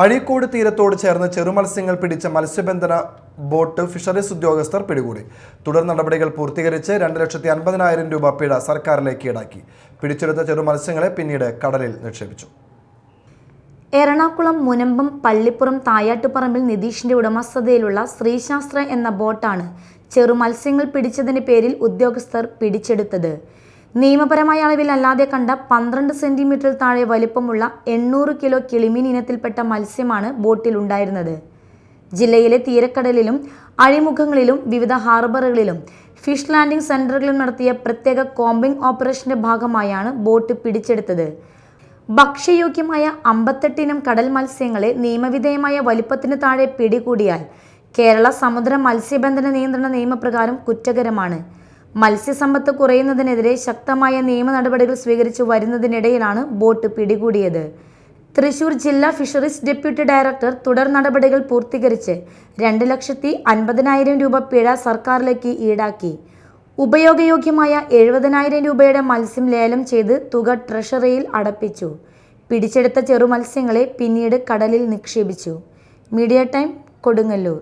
അഴീക്കോട് തീരത്തോട് ചേർന്ന് ചെറുമത്സ്യങ്ങൾ പിടിച്ച മത്സ്യബന്ധന ബോട്ട് ഫിഷറീസ് ഉദ്യോഗസ്ഥർ പിടികൂടി. തുടർ നടപടികൾ പൂർത്തീകരിച്ച് രണ്ട് ലക്ഷത്തി അൻപതിനായിരം രൂപ പിഴ സർക്കാരിലേക്ക് ഈടാക്കി. പിടിച്ചെടുത്ത ചെറുമത്സ്യങ്ങളെ പിന്നീട് കടലിൽ നിക്ഷേപിച്ചു. എറണാകുളം മുനമ്പം പള്ളിപ്പുറം തായാട്ടുപറമ്പിൽ നിതീഷിന്റെ ഉടമസ്ഥതയിലുള്ള ശ്രീശാസ്ത്ര എന്ന ബോട്ടാണ് ചെറുമത്സ്യങ്ങൾ പിടിച്ചതിന് പേരിൽ ഉദ്യോഗസ്ഥർ പിടിച്ചെടുത്തത്. നിയമപരമായ അളവിൽ അല്ലാതെ കണ്ട പന്ത്രണ്ട് സെന്റിമീറ്ററിൽ താഴെ വലിപ്പമുള്ള എണ്ണൂറ് കിലോ കിളിമീൻ ഇനത്തിൽപ്പെട്ട മത്സ്യമാണ് ബോട്ടിലുണ്ടായിരുന്നത്. ജില്ലയിലെ തീരക്കടലിലും അഴിമുഖങ്ങളിലും വിവിധ ഹാർബറുകളിലും ഫിഷ് ലാൻഡിംഗ് സെന്ററുകളിലും നടത്തിയ പ്രത്യേക കോമ്പിംഗ് ഓപ്പറേഷന്റെ ഭാഗമായാണ് ബോട്ട് പിടിച്ചെടുത്തത്. ഭക്ഷ്യയോഗ്യമായ അമ്പത്തെട്ടിനം കടൽ മത്സ്യങ്ങളെ നിയമവിധേയമായ വലിപ്പത്തിന് താഴെ പിടികൂടിയാൽ കേരള സമുദ്ര മത്സ്യബന്ധന നിയന്ത്രണ നിയമപ്രകാരം കുറ്റകരമാണ്. മത്സ്യസമ്പത്ത് കുറയുന്നതിനെതിരെ ശക്തമായ നിയമ നടപടികൾ സ്വീകരിച്ചു വരുന്നതിനിടയിലാണ് ബോട്ട് പിടികൂടിയത്. തൃശൂർ ജില്ലാ ഫിഷറീസ് ഡെപ്യൂട്ടി ഡയറക്ടർ തുടർ നടപടികൾ പൂർത്തീകരിച്ച് രണ്ട് ലക്ഷത്തി അൻപതിനായിരം രൂപ പിഴ സർക്കാരിലേക്ക് ഈടാക്കി. ഉപയോഗയോഗ്യമായ എഴുപതിനായിരം രൂപയുടെ മത്സ്യം ലേലം ചെയ്ത് തുക ട്രഷറിയിൽ അടപ്പിച്ചു. പിടിച്ചെടുത്ത ചെറുമത്സ്യങ്ങളെ പിന്നീട് കടലിൽ നിക്ഷേപിച്ചു. Media time Kodungallur.